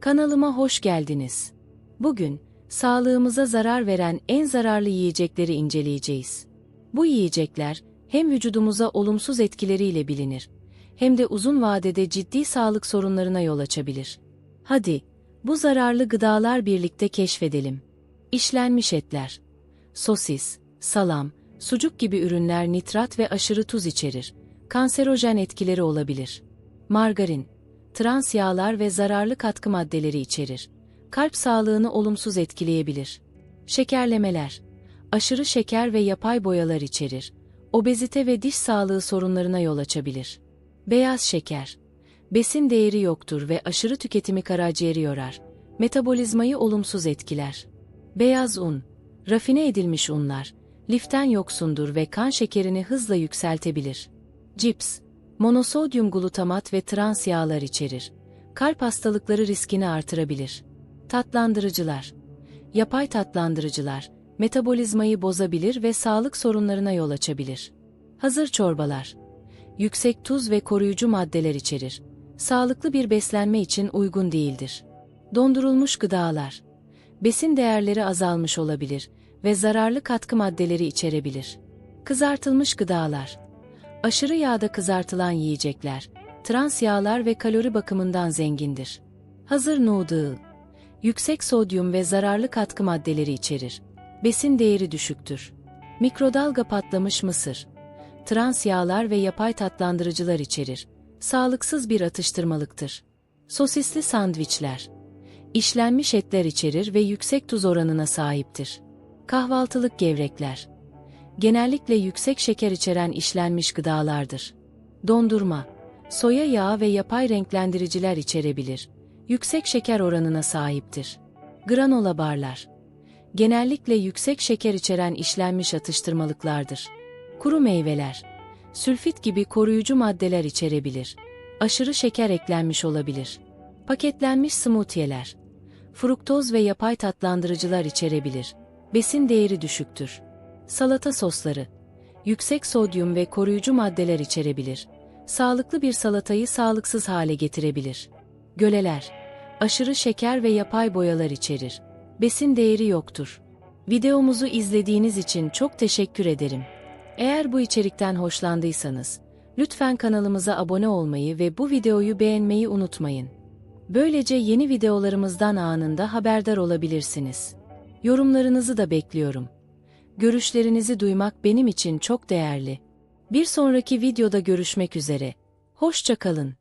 Kanalıma hoş geldiniz. Bugün, sağlığımıza zarar veren en zararlı yiyecekleri inceleyeceğiz. Bu yiyecekler, hem vücudumuza olumsuz etkileriyle bilinir, hem de uzun vadede ciddi sağlık sorunlarına yol açabilir. Hadi, bu zararlı gıdalar birlikte keşfedelim. İşlenmiş etler. Sosis, salam, sucuk gibi ürünler nitrat ve aşırı tuz içerir. Kanserojen etkileri olabilir. Margarin, trans yağlar ve zararlı katkı maddeleri içerir. Kalp sağlığını olumsuz etkileyebilir. Şekerlemeler, aşırı şeker ve yapay boyalar içerir. Obezite ve diş sağlığı sorunlarına yol açabilir. Beyaz şeker, besin değeri yoktur ve aşırı tüketimi karaciğeri yorar. Metabolizmayı olumsuz etkiler. Beyaz un, rafine edilmiş unlar, liften yoksundur ve kan şekerini hızla yükseltebilir. Cips, monosodyum glutamat ve trans yağlar içerir. Kalp hastalıkları riskini artırabilir. Tatlandırıcılar, yapay tatlandırıcılar, metabolizmayı bozabilir ve sağlık sorunlarına yol açabilir. Hazır çorbalar, yüksek tuz ve koruyucu maddeler içerir. Sağlıklı bir beslenme için uygun değildir. Dondurulmuş gıdalar, besin değerleri azalmış olabilir ve zararlı katkı maddeleri içerebilir. Kızartılmış gıdalar, aşırı yağda kızartılan yiyecekler, trans yağlar ve kalori bakımından zengindir. Hazır noodle, yüksek sodyum ve zararlı katkı maddeleri içerir. Besin değeri düşüktür. Mikrodalga patlamış mısır, trans yağlar ve yapay tatlandırıcılar içerir. Sağlıksız bir atıştırmalıktır. Sosisli sandviçler, işlenmiş etler içerir ve yüksek tuz oranına sahiptir. Kahvaltılık gevrekler, genellikle yüksek şeker içeren işlenmiş gıdalardır. Dondurma, soya yağı ve yapay renklendiriciler içerebilir. Yüksek şeker oranına sahiptir. Granola barlar, genellikle yüksek şeker içeren işlenmiş atıştırmalıklardır. Kuru meyveler, sülfit gibi koruyucu maddeler içerebilir. Aşırı şeker eklenmiş olabilir. Paketlenmiş smoothie'ler, fruktoz ve yapay tatlandırıcılar içerebilir. Besin değeri düşüktür. Salata sosları, yüksek sodyum ve koruyucu maddeler içerebilir. Sağlıklı bir salatayı sağlıksız hale getirebilir. Göleler, aşırı şeker ve yapay boyalar içerir. Besin değeri yoktur. Videomuzu izlediğiniz için çok teşekkür ederim. Eğer bu içerikten hoşlandıysanız, lütfen kanalımıza abone olmayı ve bu videoyu beğenmeyi unutmayın. Böylece yeni videolarımızdan anında haberdar olabilirsiniz. Yorumlarınızı da bekliyorum. Görüşlerinizi duymak benim için çok değerli. Bir sonraki videoda görüşmek üzere. Hoşça kalın.